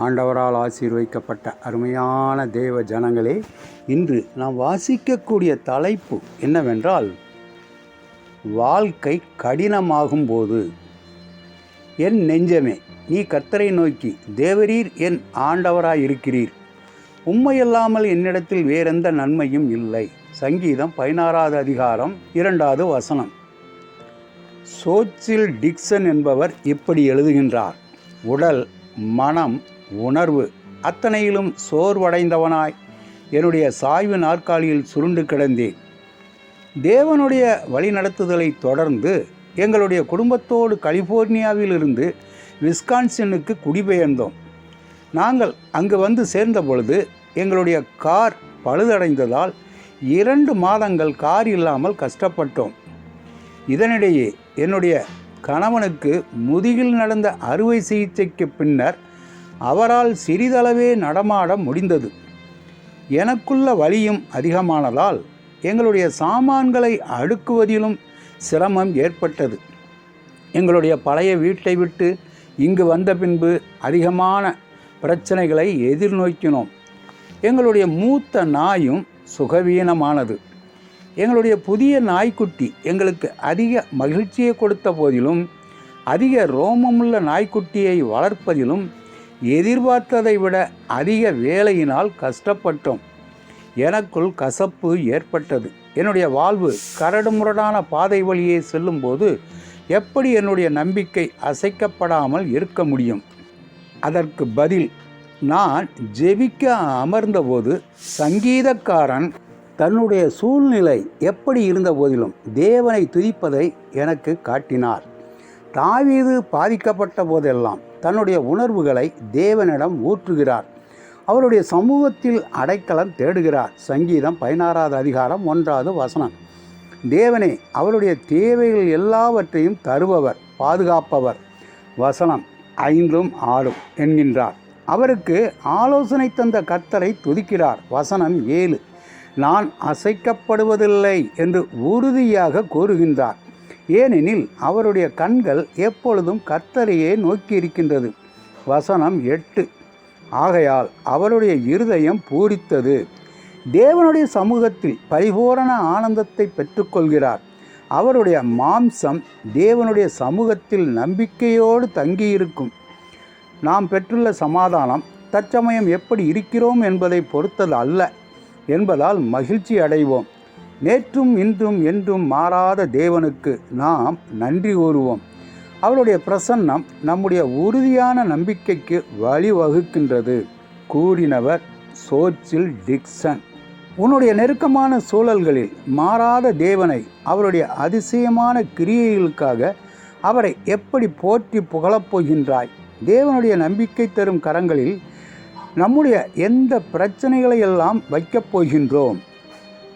ஆண்டவரால் ஆசீர்வைக்கப்பட்ட அருமையான தேவ ஜனங்களே இன்று நாம் வாசிக்கக்கூடிய தலைப்பு என்னவென்றால் வாழ்க்கை கடினமாகும் போது என் நெஞ்சமே நீ கர்த்தரை நோக்கி தேவரீர் என் ஆண்டவராய் இருக்கிறீர். உண்மையல்லாமல் என்னிடத்தில் வேறெந்த நன்மையும் இல்லை. சங்கீதம் பதினாறாவது அதிகாரம் இரண்டாவது வசனம். சோச்சில் டிக்சன் என்பவர் இப்படி எழுதுகின்றார். உடல் மனம் உணர்வு. அத்தனையிலும் சோர்வடைந்தவனாய். என்னுடைய சாய்வு நாற்காலியில் சுருண்டு கிடந்தேன் தேவனுடைய வழிநடத்துதலை தொடர்ந்து எங்களுடைய குடும்பத்தோடு கலிஃபோர்னியாவிலிருந்து விஸ்கான்சினுக்கு குடிபெயர்ந்தோம். நாங்கள் அங்கு வந்து சேர்ந்த பொழுது எங்களுடைய கார் பழுதடைந்ததால் இரண்டு மாதங்கள் கார் இல்லாமல் கஷ்டப்பட்டோம். இதனிடையே என்னுடைய கணவனுக்கு முதுகில் நடந்த அறுவை சிகிச்சைக்கு பின்னர் அவரால் சிறிதளவே நடமாட முடிந்தது. எனக்குள்ள வலியும் அதிகமானதால் எங்களுடைய சாமான்களை அடுக்குவதிலும் சிரமம் ஏற்பட்டது. எங்களுடைய பழைய வீட்டை விட்டு இங்கு வந்த பின்பு அதிகமான பிரச்சனைகளை எதிர்நோக்கினோம். எங்களுடைய மூத்த நாயும் சுகவீனமானது. எங்களுடைய புதிய நாய்க்குட்டி எங்களுக்கு அதிக மகிழ்ச்சியை கொடுத்த போதிலும் அதிக ரோமமுள்ள நாய்க்குட்டியை வளர்ப்பதிலும் எதிர்பார்த்ததை விட அதிக வேலையினால் கஷ்டப்பட்டோம். எனக்குள் கசப்பு ஏற்பட்டது. என்னுடைய வாழ்வு கரடுமுரடான பாதை வழியே செல்லும்போது எப்படி என்னுடைய நம்பிக்கை அசைக்கப்படாமல் இருக்க முடியும்? அதற்கு பதில் நான் ஜெபிக்க அமர்ந்தபோது சங்கீதக்காரன் தன்னுடைய சூழ்நிலை எப்படி இருந்த போதிலும் தேவனை துதிப்பதை எனக்கு காட்டினார். தாவீது பாதிக்கப்பட்ட போதெல்லாம் தன்னுடைய உணர்வுகளை தேவனிடம் ஊற்றுகிறார். அவருடைய சமூகத்தில் அடைக்கலம் தேடுகிறார். சங்கீதம் பதினாறாவது அதிகாரம் ஒன்றாவது வசனம். தேவனே அவருடைய தேவைகள் எல்லாவற்றையும் தருபவர் பாதுகாப்பவர். வசனம் ஐந்தும் ஆறும் என்கின்றார். அவருக்கு ஆலோசனை தந்த கர்த்தரை துதிக்கிறார். வசனம் ஏழு. நான் அசைக்கப்படுவதில்லை என்று உறுதியாக கூறுகின்றார். ஏனெனில் அவருடைய கண்கள் எப்பொழுதும் கர்த்தரையே நோக்கி இருக்கின்றது வசனம் எட்டு. ஆகையால் அவருடைய இருதயம் பூரித்தது. தேவனுடைய சமூகத்தில் பரிபூரண ஆனந்தத்தை பெற்றுக்கொள்கிறார். அவருடைய மாம்சம் தேவனுடைய சமூகத்தில் நம்பிக்கையோடு தங்கியிருக்கும். நாம் பெற்றுள்ள சமாதானம் தற்சமயம் எப்படி இருக்கிறோம் என்பதை பொறுத்தது அல்ல என்பதால் மகிழ்ச்சி அடைவோம். நேற்றும் இன்றும் என்றும் மாறாத தேவனுக்கு நாம் நன்றி கூறுவோம். அவருடைய பிரசன்னம் நம்முடைய உறுதியான நம்பிக்கைக்கு வழிவகுக்கின்றது கூறினவர் சோச்சில் டிக்சன். உன்னுடைய நெருக்கமான சூழல்களில் மாறாத தேவனை அவருடைய அதிசயமான கிரியைகளுக்காக அவரை எப்படி போற்றி புகழப் போகின்றாய்? தேவனுடைய நம்பிக்கை தரும் கரங்களில் நம்முடைய எந்த பிரச்சனைகளை எல்லாம் வைக்கப் போகின்றோம்?